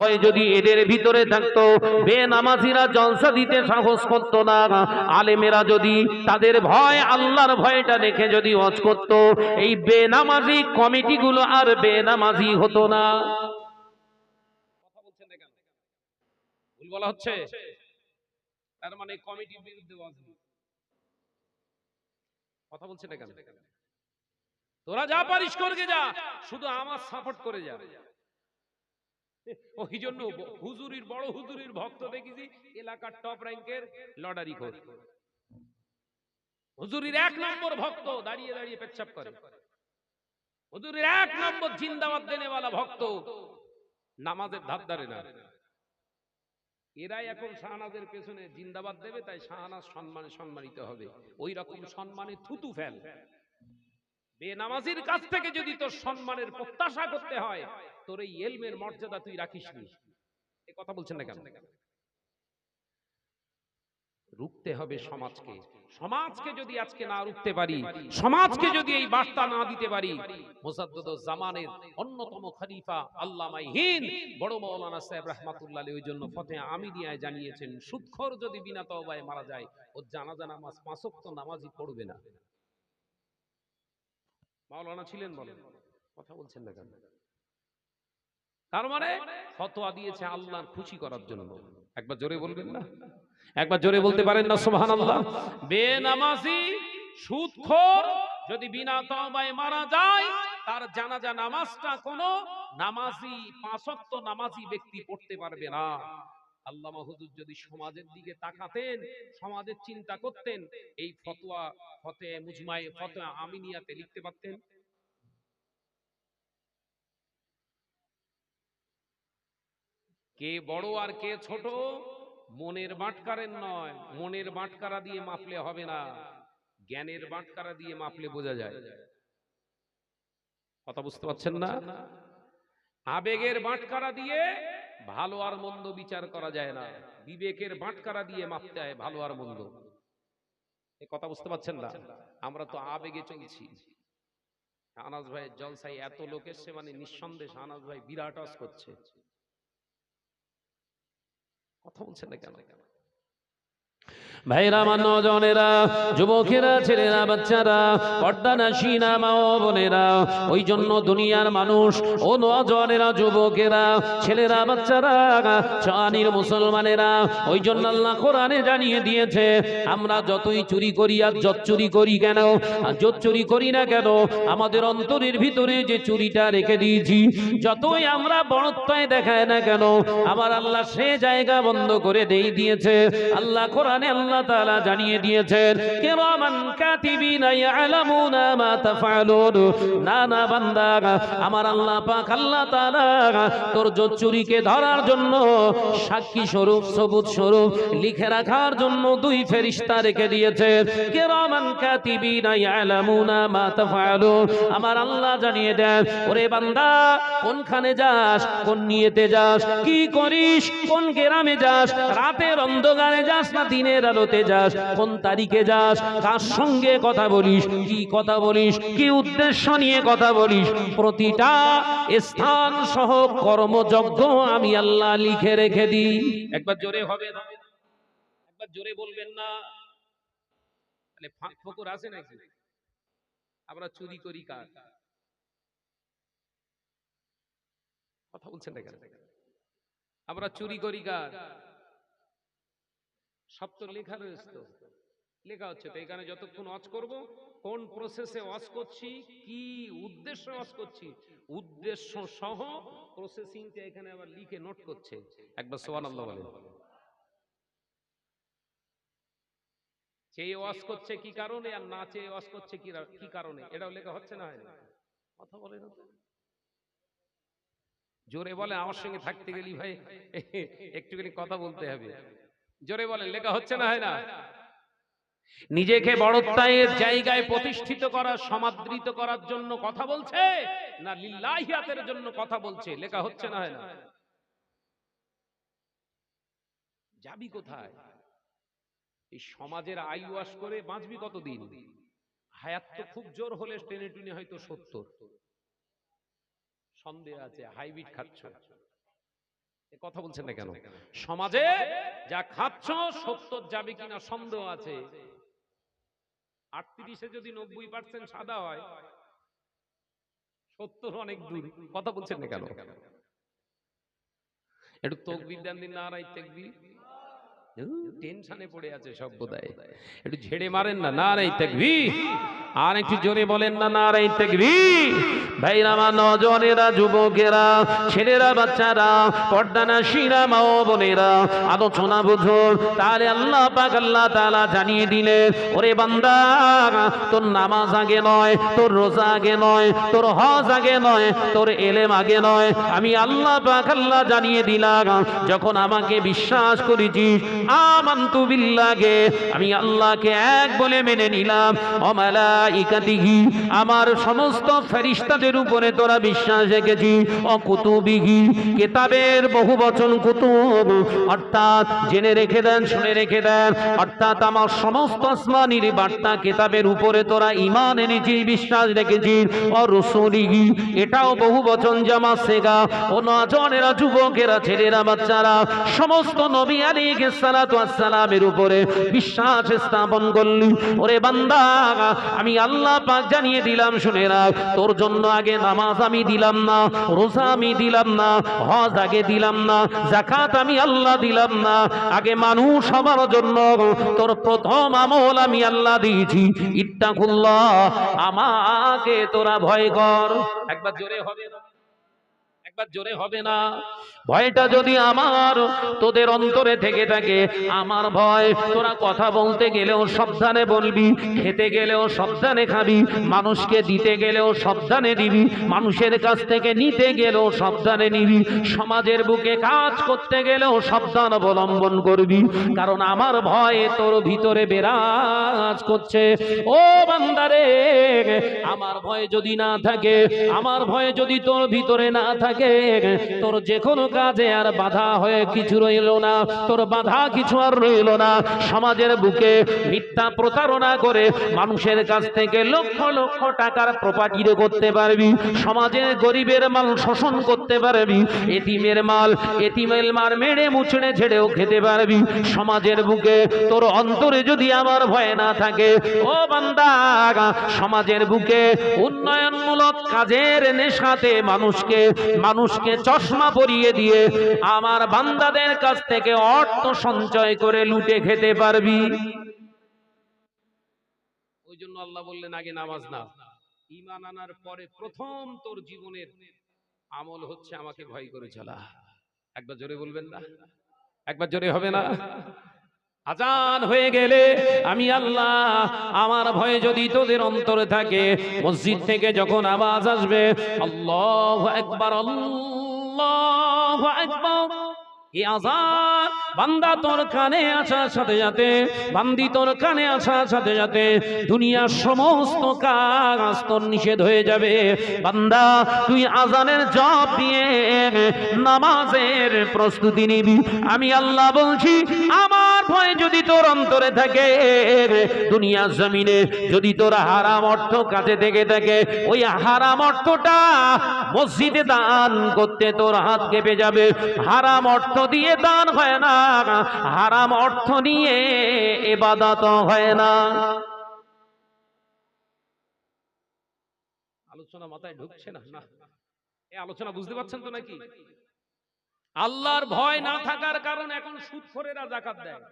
যদি এদের ভিতরে থাকতো, বেনামাজিরা জলসা দিতে সাহস করতো না। আলেমেরা যদি তাদের ভয়, আল্লাহর ভয়টা রেখে যদি ওয়াজ করত, এই বেনামাজি কমিটিগুলো আর বেনামাজি হতো না। ভুল বলা হচ্ছে? তার মানে কমিটির বিরুদ্ধে কথা বলছেন না তোরা যা পারিস করকে যা, শুধু আমার সাপোর্ট করে যা। ওই জন্য হুজুরির বড় হুজুরির ভক্ত দেখেছি, এলাকার টপ র্যাঙ্কের লটারি হুজুরির এক নম্বর ভক্ত দাঁড়িয়ে দাঁড়িয়ে পেচ্ছাপ করে। হুজুরির এক নম্বর জিন্দাবাদ দেনেওয়ালা ভক্ত নামাজের ধারে না। এরাই এখন শাহনাজের পেছনে জিন্দাবাদ দেবে, তাই শাহনাজ সম্মানে সম্মানিত হবে। ওই রকম সম্মানে থুতু ফেল। বেনামাজির কাছ থেকে যদি তোর সম্মানের প্রত্যাশা করতে হয়, তোর এই এলমের মর্যাদা তুই রাখিস নি এ কথা বলছেন না কেন? রুখতে হবে সমাজকে। সমাজকে যদি আজকে না রুখতে পারি, সমাজকে যদি এই বার্তা না দিতে পারি মোসাদ্দদ জামানের অন্যতম খলিফা আল্লামাইহীন বড় মৌলানা সাহেব রহমাতুল্লাহ ওই জন্য ফতে আমিনিয়ায় জানিয়েছেন সুৎখর যদি বিনা তওবায় মারা যায়, ও জানাজা নামাজ পাঁচক্ত নামাজই পড়বে না। মাওলানা ছিলেন বলেন কথা বলছেন না কেন? তার মানে ফতোয়া দিয়েছে আল্লাহর খুশি করার জন্য। একবার জোরে বলবেন না? একবার জোরে বলতে পারেন না সুবহানাল্লাহ। বেনামাজি সুদখোর যদি বিনা তওবায় মারা যায় তার জানাজা নামাজটা কোনো নামাজি পাঁচক্ত নামাজি ব্যক্তি পড়তে পারবে না। আল্লামা হুজুর যদি সমাজের দিকে তাকাতেন, সমাজের চিন্তা করতেন, এই ফতোয়া ফতে মুজমাই ফতোয়া আমিনিয়াতে লিখতে পারতেন? কে বড় আর কে ছোট, মনের বাটকারের নয়। মনের বাটকারা দিয়ে মাপলে হবে না। জ্ঞানের বাটকারা দিয়ে মাপলে বোঝা যায়। কথা বুঝতে পারছেন না? আবেগের বাটকারা দিয়ে ভালো আর মন্দ বিচার করা যায় না। বিবেকের বাটকারা দিয়ে মাপতে হয় ভালো আর মন্দ। এ কথা বুঝতে পারছেন না? আমরা তো আবেগে চলছি। আনাজ ভাইয়ের জলসাই এত লোকের সে মানে নিঃসন্দেহ আনাজ ভাই বিরাট করছে। কথা বলছেন না কেন? ভাইরা আমার নজনেরা যুবকেরা, ছেলেরা, বাচ্চারা, পর্দা নাসিনা মা ও বোনেরা ওই জন্য দুনিয়ার মানুষ ও নজনেরা, যুবকেরা, ছেলেরা, বাচ্চারা চানির মুসলমানেরা ওই জন্য আল্লাহ কোরআনে জানিয়ে দিয়েছে, আমরা যতই চুরি করি আর যত চুরি করি কেন, আর যত চুরি করি না কেন, আমাদের অন্তরের ভিতরে যে চুরিটা রেখে দিয়েছি, যতই আমরা বড়ত্বায় দেখায় না কেন, আমার আল্লাহ সে জায়গা বন্ধ করে দেই দিয়েছে, আল্লাহ কোরআনে আল্লাহ তাআলা জানিয়ে দিয়েছেন, কিরামান কাতিবিনা ইয়ালামুনা মা তাফআলুন। না না বান্দা, আমার আল্লাহ পাক আল্লাহ তাআলা তোর চুরিকে ধরার জন্য, সাক্ষী স্বরূপ সবুত স্বরূপ লিখে রাখার জন্য দুই ফেরেশতা রেখে দিয়েছে কিরামান কাতিবিনা ইয়ালামুনা মা তাফআলুন। আমার আল্লাহ জানিয়ে দেন, ওরে বান্দা, কোনখানে যাস, কোন নিয়েতে যাস, কি করিস, কোন গ্রামে যাস, রাতের অন্ধকারে যাস না, দিনের আলোতে যাস, কোন তারিখে যাস, কার সঙ্গে কথা বলিস, কি কথা বলিস, কি উদ্দেশ্য নিয়ে কথা বলিস, প্রতিটা স্থান সহ কর্মযজ্ঞ আমি আল্লাহ লিখে রেখে দিই। একবার জোরে হবে না? একবার জোরে বলবেন না? তাহলে ফাঁক ফকর আছে নাকি? আমরা চুরি করি কার? কথা বলছেন আমরা চুরি করি কার? সব তো লেখা রয়েছে তো। লেখা হচ্ছে তো, এখানে যতক্ষণ ওয়াজ করব, কোন প্রসেসে ওয়াজ করছি, কি উদ্দেশ্যে ওয়াজ করছি, উদ্দেশ্য সহ প্রসেসিংটা এখানে আবার লিখে নোট করছে। একবার সুবহানাল্লাহ বলেন। চেয়ে ওয়াজ করছে কি কারণে আর না চেয়ে ওয়াজ করছে কি কি কারণে, এটাও লেখা হচ্ছে না হয় কথা বলে না জোরে বলে আমার সঙ্গে থাকতে গেলি ভাই, একটুখানি কথা বলতে হবে। জোরে বলেন লেখা হচ্ছে না হয় না? নিজেকে বড়ত্বায়ের জায়গায় প্রতিষ্ঠিত করা সমাদৃত করার জন্য কথা বলছে? না লিল্লাহিয়াতের জন্য কথা বলছে লেখা হচ্ছে না হয় না। যাবি কোথায়? এই সমাজের আইওয়াস করে বাঁচবি কতদিন? হায়াত তো খুব জোর হলে টেনে টুনে হয়তো সত্তর। সন্দেহ আছে হাইব্রিড খাচ্ছ। কথা বলছেন না কেন? সমাজে যা খাচ্ছ সত্তর যাবে কিনা সন্দেহ আছে। আটত্রিশে যদি নব্বই পার্সেন্ট সাদা হয় সত্তর অনেক দূর। কথা বলছেন না কেন? একটু তকবির দেন দিন না তেকবির। টেনশনে পড়ে আছে সব একটু ঝেড়ে মারেন না নারাই তেকবি আর একটু জোরে বলেন না নারাই তেকবি ভাইরা আমার নজনেরা যুবকেরা ছেলেরা বাচ্চারা পর্দানা শিরা বোনেরা আলোচনা বুঝো। তাহলে আল্লাহ পাক আল্লাহ তাআলা জানিয়ে দিলে ওরে বান্দা তোর নামাজ আগে নয় তোর রোজা আগে নয় তোর হজ আগে নয় তোর এলেম আগে নয়। আমি আল্লাহ পাক আল্লাহ জানিয়ে দিলাম যখন আমাকে বিশ্বাস করেছিস আমান্তু বিল্লাহে। আমি আল্লাহকে এক বলে মেনে নিলাম। আমার সমস্ত ফেরিস্তাদের উপরে তোরা বিশ্বাস রেখেছি। অকুতুবিহি কেতাবের বহু বচন কুতুব। অর্থাৎ জেনে রেখে দেন, শুনে রেখে দেন। অর্থাৎ আমার সমস্ত আসমানির বার্তা কেতাবের উপরে তোরা ইমান এনেছিস বিশ্বাস রেখেছিস ও রসুলিহি, এটাও বহু বচন জামা সেগা ও নজনেরা, যুবকেরা, ছেলেরা, বাচ্চারা, সমস্ত নবী আলাইহিস সালাতু সালামের উপরে বিশ্বাস স্থাপন করলি। ওরে বান্দা, আমি আল্লাহ পাক জানিয়ে দিলাম, শুনে রাখ। তোর জন্য আগে নামাজ আমি দিলাম না, রোজা আমি দিলাম না, হজ আগে দিলাম না জাকাত আমি আল্লাহ দিলাম না। আগে মানুষ হবার জন্য তোর প্রথম আমল আমি আল্লাহ দিয়েছি। ইত্তাকুল্লাহ, আমাকে তোরা ভয় কর। একবার জোরে হবে না। একবার জোরে হবে না। ভয়টা যদি আমার তোদের অন্তরে থেকে থাকে, আমার ভয়, তোরা কথা বলতে গেলেও সাবধানে বলবি, খেতে গেলেও সাবধানে খাবি, মানুষকে দিতে গেলেও সাবধানে দিবি মানুষের কাছ থেকে নিতে গেলেও সাবধানে নিবি, সমাজের বুকে কাজ করতে গেলেও সাবধান অবলম্বন করবি, কারণ আমার ভয় তোর ভিতরে বিরাজ করছে। ও বান্দারে, আমার ভয় যদি না থাকে, আমার ভয় যদি তোর ভিতরে না থাকে, তোর যে কোনো কাজে আর বাধা হয়ে কিছু রইল না। তোর বাধা কিছু আর রইল না। সমাজের বুকে মিথ্যা প্রতারণা করে মানুষের কাছ থেকে লক্ষ লক্ষ টাকার প্রপার্টিরে করতে পারবি। সমাজের গরিবের মাল শোষণ করতে পারবি। এতিমের মাল, এতিমের মার মেরে মুছড়ে ছেড়েও খেতে পারবি। সমাজের বুকে তোর অন্তরে যদি আমার ভয় না থাকে, ও বান্দা, সমাজের বুকে উন্নয়নমূলক কাজের নেশাতে মানুষকে মানুষকে চশমা পরিয়ে দিয়ে আমার বান্দাদের কাছ থেকে অর্থ সঞ্চয় করে লুটে খেতে পারবি। ওই জন্য আল্লাহ বললেন, আগে নামাজ না ইমান আনার পরে প্রথম তোর জীবনের আমল হচ্ছে আমাকে ভয় করে চলা। একবার জোরে বলবেন না? একবার জোরে হবে না? আজান হয়ে গেলে আমি আল্লাহ, আমার ভয়ে যদি তোদের অন্তরে থাকে, মসজিদ থেকে যখন আওয়াজ আসবে, আল্লাহ একবার আল্লাহ আজান বান্দা তোর কানে আসার সাথে বান্দি তোর কানে আসার সাথে দুনিয়ার সমস্ত কাজ তোর নিষেধ হয়ে যাবে। বান্দা, তুই আজানের জব দিয়ে নামাজের প্রস্তুতি নিবি। আমি আল্লাহ বলছি, আমার ভয় যদি তোর অন্তরে থাকে দুনিয়ার জমিনে যদি তোর হারাম অর্থ কাছে থেকে থাকে, ওই হারাম অর্থটা মসজিদে দান করতে তোর হাত কেঁপে যাবে। হারাম অর্থ দিয়ে দান হয় না, হারাম অর্থ নিয়ে এবাদত হয় না। আলোচনা মাথায় ঢুকছে না? না। এই আলোচনা বুঝতে পারছেন তো নাকি? আল্লাহর ভয় না থাকার কারণে এখন সুদখোরেরা জাকাত দেয়।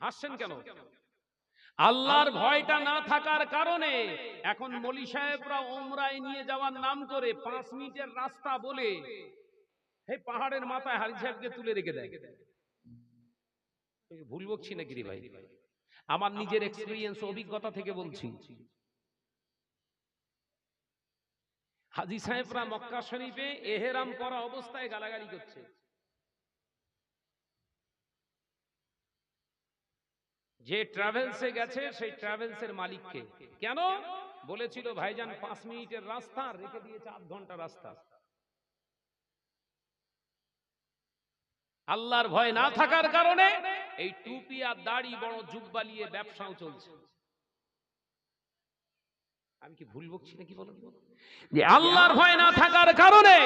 হাসছেন কেন? আল্লাহর ভয়টা না থাকার কারণে এখন মলি সাহেবরা ওমরায় নিয়ে যাওয়ার নাম করে পাঁচ মিনিটের রাস্তা বলে এই পাহাড়ের মাথায় হারি সাহেবকে তুলে রেখে দেয়। ভুল বকছি নাকি রে ভাই? আমার নিজের এক্সপিরিয়েন্স অভিজ্ঞতা থেকে বলছি। হাজি সাহেবরা মক্কা শরীফে এহেরাম করা অবস্থায় গালাগালি করছে। যে ট্রাভেলসে গেছে, সেই ট্রাভেলসের মালিককে। কেন? বলেছিল, ভাইজান, পাঁচ মিনিটের রাস্তা, রেখে দিয়েছে আধ ঘণ্টা রাস্তা। আল্লাহর ভয় না থাকার কারণে এই টুপি আর দাড়ি বড় যুগ বালিয়ে ব্যবসাও চলছে। আমি কি ভুল বকছি নাকি বলুন যে আল্লাহর ভয় না থাকার কারণে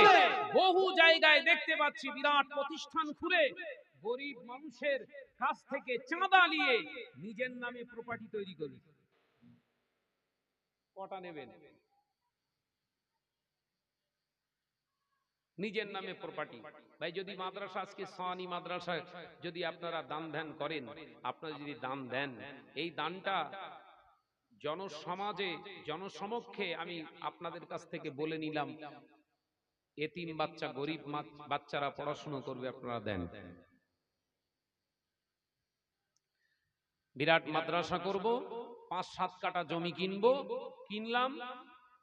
বহু জায়গায় দেখতে পাচ্ছি বিরাট প্রতিষ্ঠান খুলে গরিব মানুষের কাছ থেকে চাঁদা নিয়ে নিজের নামে প্রপার্টি তৈরি করি। কটা নেবেন? নিজের নামে প্রপার্টি ভাই, যদি মাদ্রাসা আজকে সানি মাদ্রাসা যদি আপনারা দান ধ্যান করেন, আপনারা যদি দান দেন, এই দানটা জনসমাজে, জনসমক্ষে আমি আপনাদের কাছ থেকে বলে নিলাম, এতিম বাচ্চা, গরিব বাচ্চারা পড়াশোনা করবে, আপনারা দেন। বিরাট মাদ্রাসা করব, পাঁচ সাত কাটা জমি কিনবো, কিনলাম,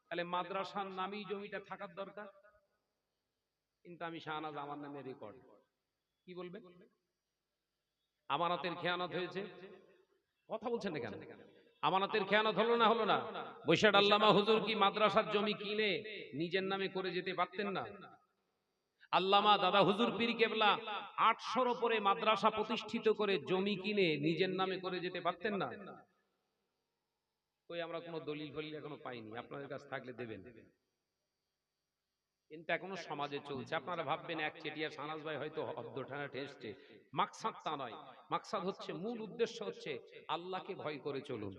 তাহলে মাদ্রাসার নামেই জমিটা থাকার দরকার। কিন্তু আমি শাহনাজ আমার নামে রেকর্ড কি বলবে আমানতের খেয়ানত হয়েছে। কথা বলছেন না কেন? আমানতের খেয়ানত হলো না হলো না। বৈশাখ আল্লামা হুজুর কি মাদ্রাসার জমি কিনে নিজের নামে করে যেতে পারতেন না? আল্লামা দাদা হুজুর পীর কেবলা আটশোর ওপরে মাদ্রাসা প্রতিষ্ঠিত করে জমি কিনে নিজের নামে করে যেতে পারতেন না? ওই আমরা কোনো দলিল ফলিল এখনও পাইনি। আপনাদের কাছে থাকলে দেবেন। কিন্তু এখনও সমাজে চলছে। আপনারা ভাববেন এক চেটিয়া সানাজ ভাই হয়তো অর্ধঠানা ঠেসছে মাকসাদ তা নয়। মাকসাদ হচ্ছে মূল উদ্দেশ্য হচ্ছে আল্লাহকে ভয় করে চলুন।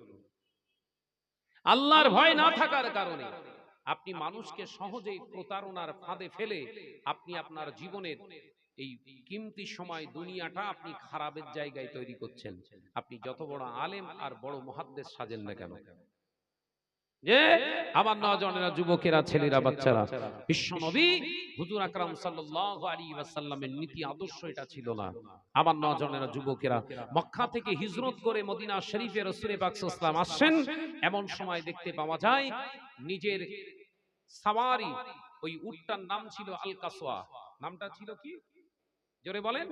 আল্লাহর ভয় না থাকার কারণে আপনি মানুষকে সহজেই প্রতারণার ফাঁদে ফেলে আপনি আপনার জীবনের এই কিমতি সময় দুনিয়াটা আপনি খারাপের জায়গায় তৈরি করছেন। আপনি যত বড় আলেম আর বড় মহাদ্দেশ সাজেন না কেন? যে আমার নজনেরা যুবকেরা, ছেলেরা, বাচ্চারা, বিশ্ব নবী হুজুর আকরাম সাল্লাল্লাহু আলাইহি ওয়াসাল্লামের নীতি, আদর্শ এটা ছিল না। আমার নজনেরা যুবকেরা মক্কা থেকে হিজরত করে মদিনা শরীফে রাসূল পাক সাল্লাল্লাহু আসছেন, এমন সময় দেখতে পাওয়া যায় নিজের সাওয়ারি, ওই উটটার নাম ছিল আল কাসওয়া নামটা ছিল কি? জোরে বলেন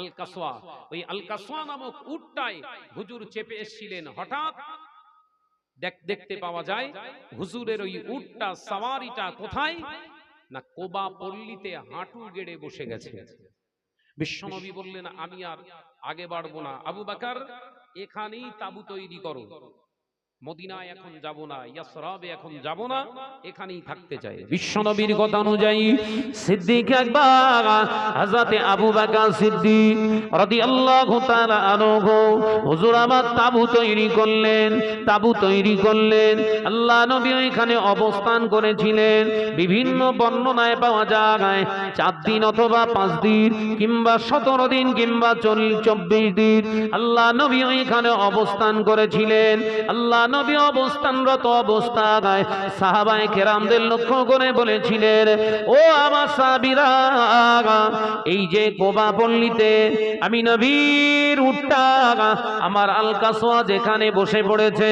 আল কাসওয়া ওই আল কাসওয়া নামক উটটাই হুজুর চেপে এসেছিলেন। হঠাৎ দেখতে পাওয়া যায়, হুজুরের ওই উটটা, সাওয়ারিটা কোথায়? না কোবা পল্লীতে হাঁটু গেড়ে বসে গেছে। বিশ্বনবী বললেন, আমি আর আগে বাড়বো না। আবু বাকার, এখানেই তাবু তৈরি করো। মদিনায় এখন যাব না ইয়াসরাবে এখন যাব না এখানেই থাকতে চাই। বিশ্বনবীর কথা অনুযায়ী সিদ্দিক একবার হযরতে আবু বকর সিদ্দিক রাদিয়াল্লাহু তাআলা আনহু হুজুর আমার তাবু তৈরি করলেন তাবু তৈরি করলেন আল্লাহ নবী ওইখানে অবস্থান করেছিলেন বিভিন্ন বর্ণনায় পাওয়া যায় চার দিন অথবা পাঁচ দিন কিংবা সতেরো দিন কিংবা চল্লিশ চব্বিশ দিন আল্লাহ নবী ওইখানে অবস্থান করেছিলেন আল্লাহ নবী অবস্থানরত অবস্থায় সাহাবায়ে কেরামদের লক্ষ্য করে বলেছিলেন, ও আমার সাবিরা এই যে কোবা পল্লীতে আমি নবীর উঠটা আমার আলকাসোয়া যেখানে বসে পড়েছে,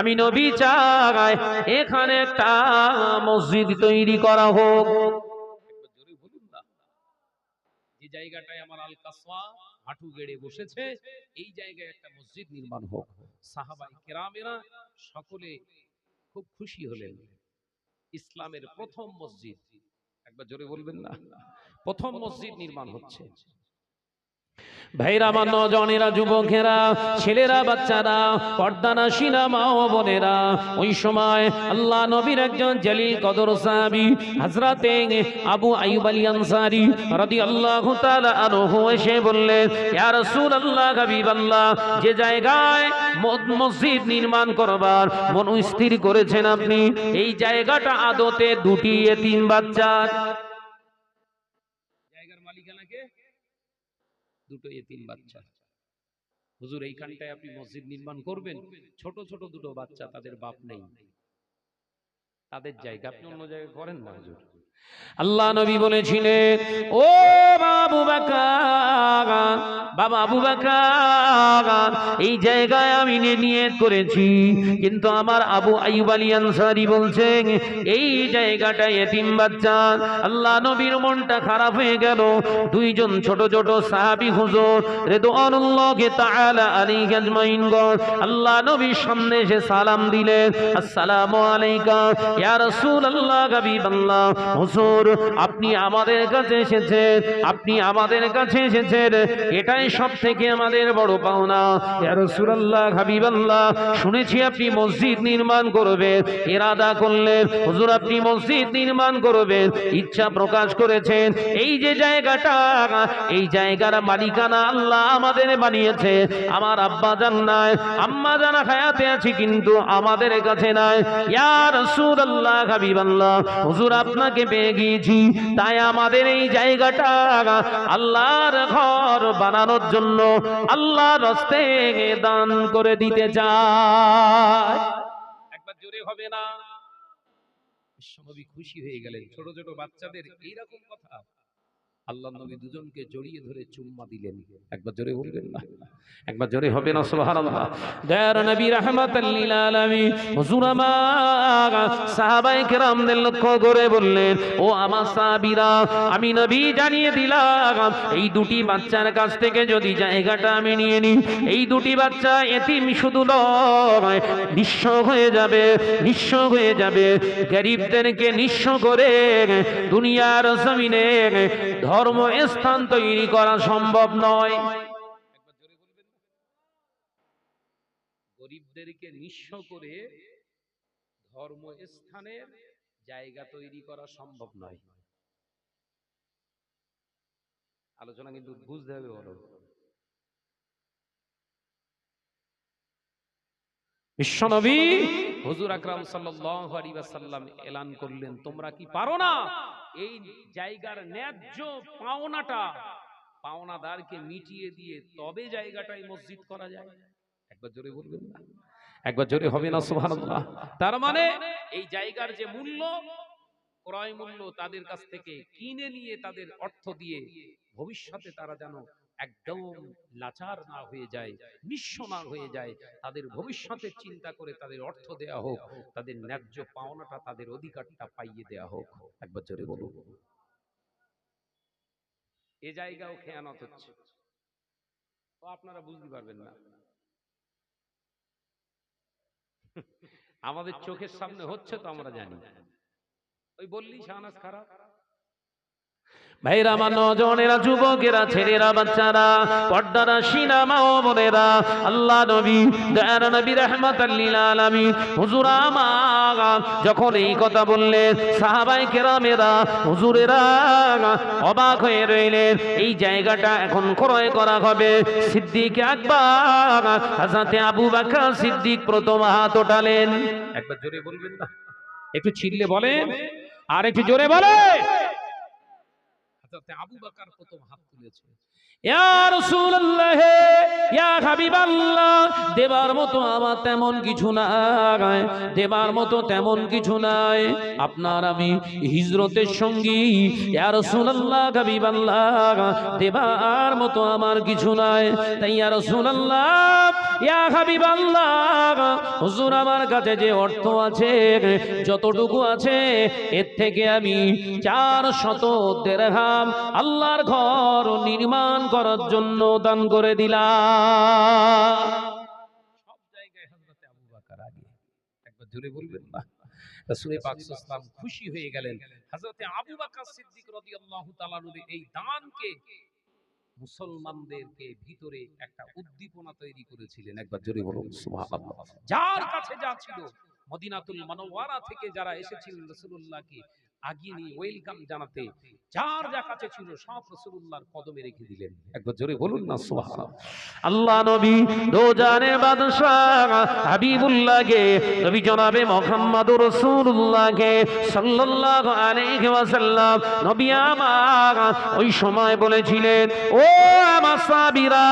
আমি নবী চাই এখানে একটা মসজিদ তৈরি করা হোক। জায়গাটায় আমার আল হাঁটু গেড়ে বসেছে, এই জায়গায় একটা মসজিদ নির্মাণ হোক। সাহাবাই কেরামেরা সকলে খুব খুশি হলেন। ইসলামের প্রথম মসজিদ। একবার জোরে বলবেন না? প্রথম মসজিদ নির্মাণ হচ্ছে। ভাইরা আমার নজনেরা যুবকেরা, ছেলেরা, বাচ্চারা পর্দানা সিনা মা ও বোনেরা, ওই সময় আল্লাহ নবীর একজন জালিল কদর সাহাবী, হযরতে আবু আইয়ুব আল আনসারী রাদিয়াল্লাহু তাআলা আনহু এসে বললেন, ইয়া রাসূলুল্লাহ, হাবিবাল্লাহ, যে জায়গায় মসজিদ নির্মাণ করবার মন স্থির করেছেন আপনি, এই জায়গাটা আদতে দুটি এতিম বাচ্চার জায়গার মালিকানাকে দুটো এতিম বাচ্চা। হুজুর এইখানটায় আপনি মসজিদ নির্মাণ করবেন? ছোট ছোট দুটো বাচ্চা তাদের বাপ নেই। তাদের জায়গা আপনি অন্য জায়গায় করেন না হুজুর? আল্লাহ নবী বলেছিলেন, ও বাবু বাকার, বাবা আবু এই জায়গায় আমি নিয়ত করেছি। কিন্তু আমার আবু আইব আলী আনসারি বলছেন, এই জায়গাটা এতিম বাচ্চা। আল্লাহ নবীর মনটা খারাপ হয়ে গেল। দুইজন ছোট ছোট সাহাবি হুজুর রেদওয়ানুল্লাহকে তাআলা আলাইহি আজমাইন গণ আল্লাহ নবীর সামনে এসে সালাম দিলেন, আসসালামু আলাইকা, ইয়া রাসূলুল্লাহ, হাবিবাল্লাহ। হুজুর, আপনি আমাদের কাছে এসেছেন, আপনি আমাদের কাছে এসেছেন, এটাই সব থেকে আমাদের বড় পাওনা। হাবিবাল্লাহ, শুনেছি আপনি মসজিদ নির্মাণ করবেন, ইরাদা করলেন, হুজুর আপনি মসজিদ নির্মাণ করবেন, ইচ্ছা প্রকাশ করেছেন, এই যে জায়গাটা, এই জায়গার মালিকানা আল্লাহ আমাদের বানিয়েছে আমার আব্বা জান নাই, আম্মা জানা হায়াতে আছি কিন্তু আমাদের কাছে নাই। ইয়া রাসূলুল্লাহ, হাবিবাল্লাহ, হুজুর আপনাকে পেয়ে গিয়েছি। তাই আমাদের এই জায়গাটা আল্লাহর ঘর বানানোর জন্য আল্লাহর রস্তে দান করে দিতে চায় একবার জোরে হবে না। বিশ্বনবী খুশি হয়ে গেলেন। ছোট ছোট বাচ্চাদের এইরকম কথা। আল্লাহ নবী দুজনকে জড়িয়ে ধরে চুম্মা দিলেন। একবার জোরে বলবেন না? একবার জোরে হবে না সুবহানাল্লাহ। দয়ার নবী রাহমাতাল লিল আলামিন হুজুর আমার সাহাবায়ে কেরামদের লক্ষ্য করে বললেন ও আমার সাহাবীরা আমি নবী জানিয়ে দিলাম এই দুটি বাচ্চার কাছ থেকে যদি জায়গাটা আমি নিয়ে নিই এই দুটি বাচ্চা এতিম শুধু নয় নিঃস্ব হয়ে যাবে নিঃস্ব হয়ে যাবে। গরিবদেরকে নিঃস্ব করে দুনিয়ার জমিনে ধর্ম স্থান তৈরি করা সম্ভব নয়। গরিবদেরকে নিঃস্ব করে ধর্ম স্থানের জায়গা তৈরি করা সম্ভব নয়। আলোচনা কিন্তু বুঝতে হবে বলো বিশ্বনবী হুজুর আকরাম এলান করলেন, তোমরা কি পারো না? এই জায়গার ন্যায্য পাওনাটা পাওনাদারকে মিটিয়ে দিয়ে তবে জায়গাটাই মসজিদ করা যায়? একবার জোরে বলবেন না। একবার জোরে হবে না, সুবহানাল্লাহ। তার মানে এই জায়গার যে মূল্য, ক্রয় মূল্য তাদের কাছ থেকে কিনে নিয়ে তাদের অর্থ দিয়ে ভবিষ্যতে তারা যেন একদম লাচার না হয়ে যায় নিঃস্ব না হয়ে যায়। তাদের ভবিষ্যতের চিন্তা করে তাদের অর্থ দেয়া হোক তাদের ন্যায্য পাওনাটা তাদের অধিকারটা পাইয়ে দেয়া হোক। একবার জোরে বলুন। এ জায়গাও খেয়ানত হচ্ছে। তো আপনারা বুঝতে পারবেন না। আমাদের চোখের সামনে হচ্ছে তো আমরা জানি। ওই বললি শাহনাজ খারাপ। ভাইরা আমার নজনেরা যুবকেরা ছেলেরা বাচ্চারা পর্দারা সিনামা ও বোনেরা আল্লাহ নবী দয়ার নবী রহমাতাল্লিল আলামিন হুজুর আমার যখন এই কথা বললেন সাহাবাই কেরামেরা হুজুরেরা অবাক হয়ে রইলেন এই জায়গাটা এখন ক্রয় করা হবে সিদ্দিক আকবর হাসাতে আবু বাকর সিদ্দিক প্রথম হাত ওঠালেন। একবার জোরে বলবেন না? একটু ছিললে বলেন আর একটু জোরে বলে আবু প্রথম হাত তুলেছে। দেবার মতো আমার তেমন কিছু নাই, দেবার মতো তেমন কিছু নাই। আপনার আমি হিজরতের সঙ্গী, ইয়া রাসূলুল্লাহ, হাবিবাল্লাহ, দেবার মতো আমার কিছু নাই। তাই ইয়া রাসূলুল্লাহ ইয়া হাবিবাল্লাহ, হুজুর আমার কাছে যে অর্থ আছে, যতটুকু আছে, এর থেকে আমি চার শত দেড়হাম আল্লাহর ঘর নির্মাণ করার জন্য দান করে দিলাম। খুশি হয়ে গেলেন। হযরতে আবু বকর সিদ্দিক রাদিয়াল্লাহু তাআলা এই দানকে মুসলমানদেরকে ভিতরে একটা উদ্দীপনা তৈরি করেছিলেন একবার জোরে বলুন সুবহানাল্লাহ। যার কাছে যা ছিল মদিনাতুল মানোয়ারা থেকে যারা এসেছিলেন রাসূলুল্লাহকে আগিয়ে নিয়ে ওয়েলকাম জানাতে যার যা কাছে ছিল সব রাসূলুল্লাহর কদমে রেখে দিলেন। একবার জোরে বলুন না আল্লাহ নবী বাদশাহ হাবিবুল্লাহকে নবী জনাবে মোহাম্মদুর রাসূলুল্লাহকে সাল্লাল্লাহু আলাইহি ওয়াসাল্লাম নবী আমার ওই সময় বলেছিলেন ও আমার সাহাবীরা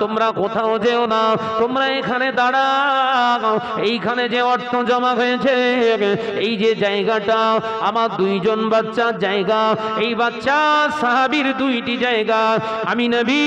তোমরা কোথাও যেও না তোমরা এখানে দাঁড়াও এইখানে যে অর্থ জমা হয়েছে এই যে জায়গাটা আমার দুইজন বাচ্চার জায়গা, এই বাচ্চা সাহাবীর দুইটি জায়গা। আমি নবী,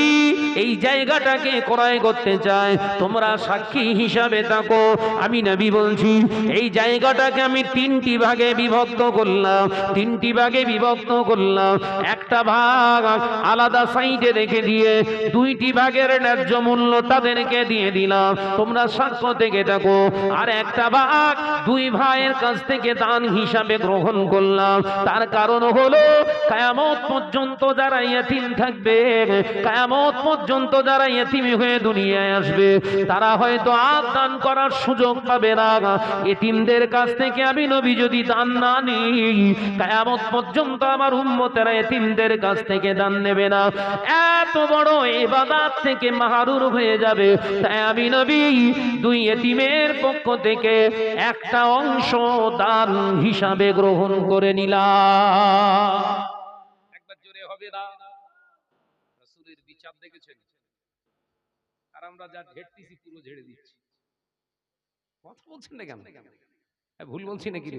এই জায়গাটাকে ক্রয় করতে চাই, তোমরা সাক্ষী হিসাবে থাকো। আমি নবী বলছি, এই জায়গাটাকে আমি তিনটি ভাগে বিভক্ত করলাম, তিনটি ভাগে বিভক্ত করলাম। একটা ভাগ আলাদা সাইডে রেখে দিয়ে, দুইটি ভাগের ন্যায্য মূল্য তাদেরকে দিয়ে দিলাম। তোমরা সাক্ষ্য থেকে থাকো। আর একটা ভাগ দুই ভাইয়ের কাছ থেকে দান হিসাবে গ্রহণ গ্রহণ করলাম। তার কারণ হলো, কায়ামত পর্যন্ত যারা ইয়েতিম থাকবে, কায়ামত পর্যন্ত যারা ইয়েতিমি হয়ে দুনিয়ায় আসবে, তারা হয়তো আর দান করার সুযোগ পাবে না। এতিমদের কাছ থেকে আমি নবী যদি দান না নিই, কায়ামত পর্যন্ত আমার উম্মতেরা এতিমদের কাছ থেকে দান নেবে না। এত বড় ইবাদত থেকে মাহারুর হয়ে যাবে। তাই আমি নবী দুই এতিমের পক্ষ থেকে একটা অংশ দান হিসাবে গ্রহণ করে নিলাম। ভুল বলছি নাকি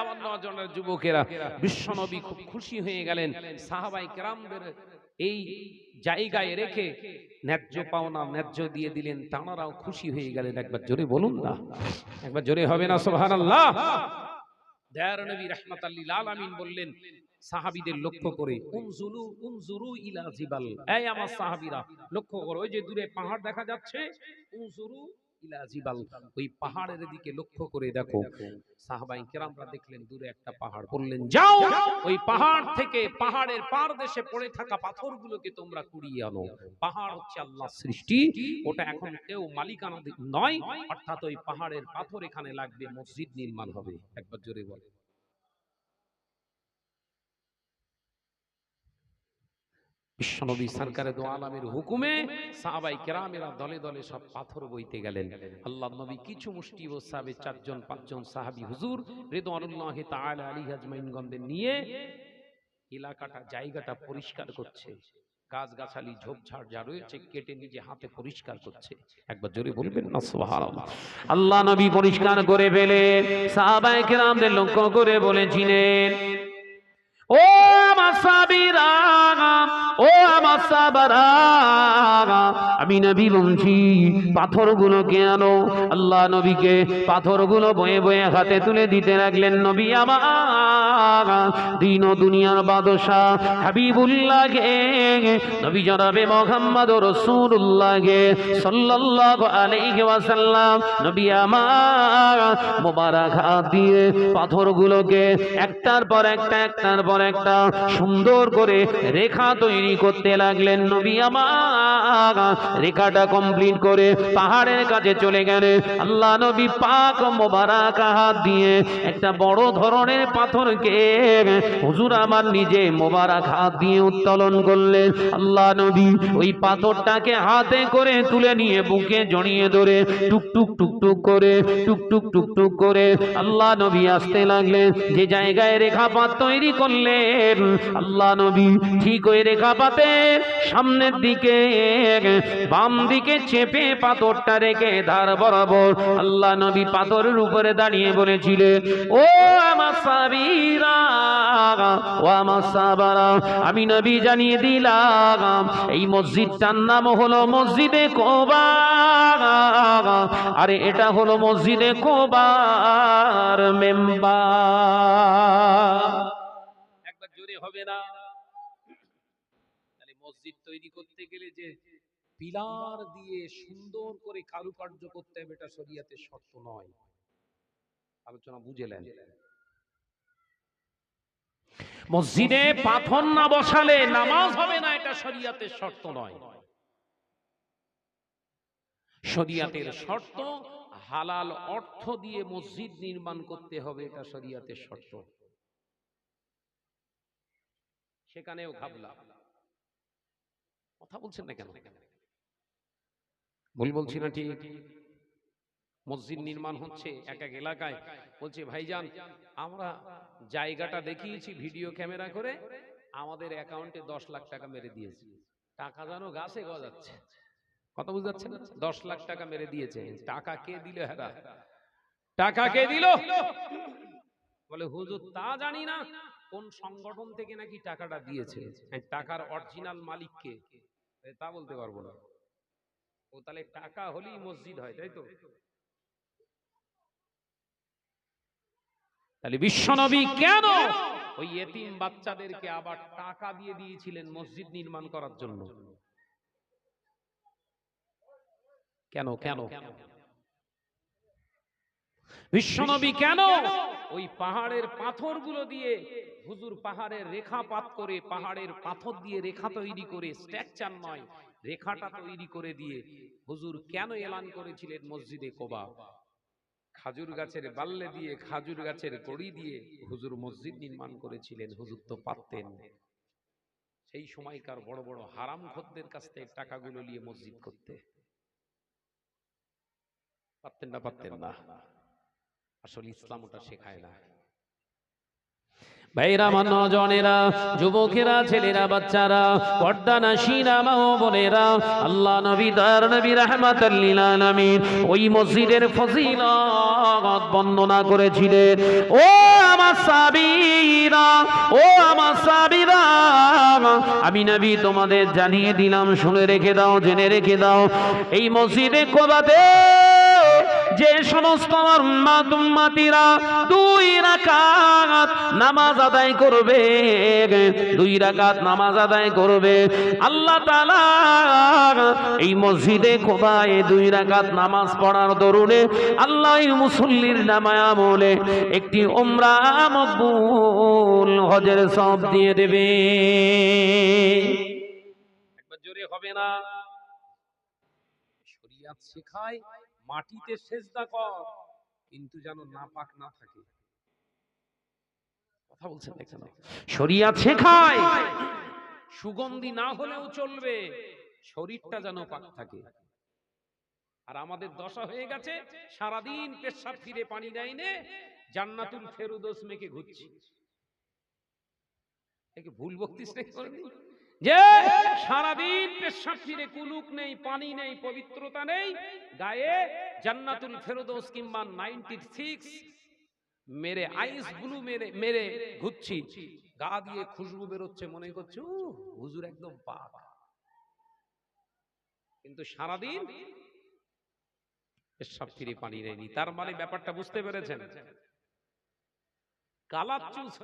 আমার নজনের যুবকেরা বিশ্বনবী খুব খুশি হয়ে গেলেন। সাহাবাই কেরামদের এই জায়গায় রেখে ন্যায্য পাওনা ন্যায্য দিয়ে দিলেন, তাঁরাও খুশি হয়ে গেলেন। একবার জোরে বলুন না। একবার জোরে হবে না, সুবহানাল্লাহ। দয়ার নবী রাহমাতাল্লিল আলামিন বললেন, সাহাবীদের লক্ষ্য করে, উনজুলু, উনজুরু ইলা জিবাল। এই আমার সাহাবীরা, লক্ষ্য করো, ওই যে দূরে পাহাড় দেখা যাচ্ছে, উনজুরু ইলা জিবাল ওই পাহাড়ের দিকে লক্ষ্য করে দেখো। সাহাবাই কেরামরা দেখলেন দূরে একটা পাহাড়। বললেন যাও ওই পাহাড় থেকে পাহাড়ের পার দেশে পড়ে থাকা পাথরগুলোকে তোমরা কুড়িয়ে আনো। পাহাড় হচ্ছে আল্লাহ সৃষ্টি। ওটা এখন কেউ মালিকানা নয়। অর্থাৎ ওই পাহাড়ের পাথর এখানে লাগবে মসজিদ নির্মাণ হবে। একবার জোরে বলে। বিশ্বনবী সরকারে দো আলমের হুকুমে সাহাবাই কেরামেরা দলে দলে সব পাথর বইতে গেলেন। আল্লাহ নবী কিছু মুষ্টি ও সাহাবে চারজন, পাঁচজন সাহাবি হুজুর রেদওয়ানুল্লাহ তাআলা আলী আজমাইনগণদের নিয়ে এলাকাটা, জায়গাটা পরিষ্কার করছে। গাছ গাছালি ঝোপঝাড় যা রয়েছে কেটে নিজে হাতে পরিষ্কার করছে। একবার জোরে বলবেন না, সুবহানাল্লাহ। আল্লাহ নবী পরিষ্কার করে ফেলে সাহাবায়ে কেরামদের লক্ষ্য করে বলেছিলেন ও আমার সাবিরা ও আমার সাবারা আমি নবী বলছি, পাথরগুলোকে আনো আল্লাহ নবীকে পাথরগুলো বয়ে বয়ে হাতে তুলে দিতে লাগলেন নবী আমার। দিন ও দুনিয়ার বাদশাহ হাবিবুল্লাহকে, নবী জনাবে মোহাম্মদ রসুল্লাহকে সাল্লাল্লাহু আলাইহি ওয়াসাল্লাম, নবী আমার মোবারক হাত দিয়ে পাথরগুলোকে একটার পর একটা, একটার পর একটা সুন্দর করে রেখা তৈরি করতে লাগলেন নবী আমার। রেখাটা কমপ্লিট করে পাহাড়ের কাছে চলে গেলে আল্লাহ নবী পাক মোবারক হাত দিয়ে একটা বড় ধরনের পাথরকে হুজুর আমার নিজে মোবারক হাত দিয়ে উত্তোলন করলেন। আল্লাহ নবী ওই পাথরটাকে হাতে করে তুলে নিয়ে বুকে জড়িয়ে ধরে টুকটুক টুকটুক করে টুকটুক টুকটুক করে আল্লাহ নবী আসতে লাগলেন। যে জায়গায় রেখাপাত তৈরি করলেন আল্লাহ নবী, ঠিক ওই রেখাপাতের সামনের দিকে বাম দিকে চেপে পাথরটা রেখে ধার বরাবর আল্লাহ নবী পাথরের উপরে দাঁড়িয়ে বলেছিলেন, ও আমার সাবিরা ও আমার সাবারা আমি নবী জানিয়ে দিলাম, এই মসজিদটার নাম হলো মসজিদে কোবা। আরে এটা হলো মসজিদে কোবার মেম্বার একবার জোরে হবে না তাহলে মসজিদ তৈরি করতে গেলে যে পিলার দিয়ে সুন্দর করে কারুকার্য করতে হবে এটা শরিয়াতের শর্ত নয়। আলোচনা বুঝেলেন? মসজিদে পাথর না বসালে নামাজ হবে না এটা শরিয়াতের শর্ত নয়। শরিয়াতের শর্ত হালাল অর্থ দিয়ে মসজিদ নির্মাণ করতে হবে এটা শরিয়াতের শর্ত। সেখানেও ঘাবলা। কথা বলছেন না কেন? ভুল বলছি না ঠিক? মসজিদ নির্মাণ হচ্ছে এক এক এলাকায়। বলছে ভাইজান আমরা জায়গাটা দেখিয়েছি ভিডিও ক্যামেরা করে। আমাদের অ্যাকাউন্টে দশ লাখ টাকা মেরে দিয়েছি। টাকা যেন গাছে গজাচ্ছে। কথা বুঝতে পারছেন? দশ লাখ টাকা মেরে দিয়েছে। টাকা কে দিল হেরা? টাকা কে দিল? বলে হুজুর তা জানি না কোন সংগঠন থেকে নাকি টাকাটা দিয়েছে। হ্যাঁ, টাকার অরিজিনাল মালিককে। তা বলতে পারব না। ও তাহলে টাকা হলেই মসজিদ হয়, তাই তো? তাহলে বিশ্বনবী কেন ওই এতিম বাচ্চাদেরকে আবার টাকা দিয়ে দিয়েছিলেন মসজিদ নির্মাণ করার জন্য? কেন কেন? বিশ্বনবী কেন ওই পাহাড়ের পাথরগুলো দিয়ে হুজুর পাহাড়ের রেখাপাত করে পাহাড়ের পাথর দিয়ে রেখা তৈরি করে স্ট্রাকচার নয় রেখাটা তৈরি করে দিয়ে হুজুর কেন এলান করেছিলেন মসজিদে কোবা? খাজুর গাছের বাল্লে দিয়ে, খাজুর গাছের কড়ি দিয়ে হুজুর মসজিদ নির্মাণ করেছিলেন, হুজুর তো পারতেন। সেই সময়কার বড় বড় হারাম খদ্দের কাছ থেকে টাকাগুলো নিয়ে মসজিদ করতে। পারতেন না পারতেন না। আসলে ইসলাম ওটা শেখায় না। ভাইরা আমার নজনেরা যুবকেরা, ছেলেরা, বাচ্চারা পর্দা নাসিরা মা ও বোনেরা, আল্লাহ নবী দার নবী রাহমাতাল্লিল আলামিন ওই মসজিদের ফজিলত বর্ণনা করেছিলেন। ও আমার সাবিরা ও আমার সাবিরা আমি নবী তোমাদের জানিয়ে দিলাম, শুনে রেখে দাও, জেনে রেখে দাও। এই মসজিদে কোবাতে যে সমস্ত আমার মাতুম্মাতিরা দুই রাকাত নামাজ আদায় করবে, দুই রাকাত নামাজ আদায় করবে, আল্লাহ এই মসজিদে কোবায় দুই রাকাত নামাজ পড়ার দরুনে আল্লাহ মুসল্লির নামায় আমলে একটি ওমরা মকবুল হজের সব দিয়ে দেবে। হবে না। শরিয়াত শেখায়। মাটিতে সেজদা কর কিন্তু যেন না পাক না থাকে। কথা বলছেন দেখছেন শরিয়াত শেখায় সুগন্ধি না হলেও চলবে শরীরটা যেন পাক থাকে। আর আমাদের দশা হয়ে গেছে সারাদিন পেশাব ফিরে পানি দেয় নে জান্নাতুল ফেরুদোস মেখে ঘুরছি। একে ভুল বক্তি করেনি যে সারাদিন পেশাব ফিরে কুলুক নেই পানি নেই পবিত্রতা নেই গায়ে জান্নাতুল ফেরুদোস কিংবা নাইনটি সিক্স মেরে আইস ব্লু মেরে মেরে ঘুরছি গা দিয়ে খুশবু বেরোচ্ছে মনে করছে "উ, হুজুর একদম পাক। কিন্তু সারাদিন পেশাব ফিরে পানি নেয়নি। তার মানে ব্যাপারটা বুঝতে পেরেছেন? কালাচ্চুস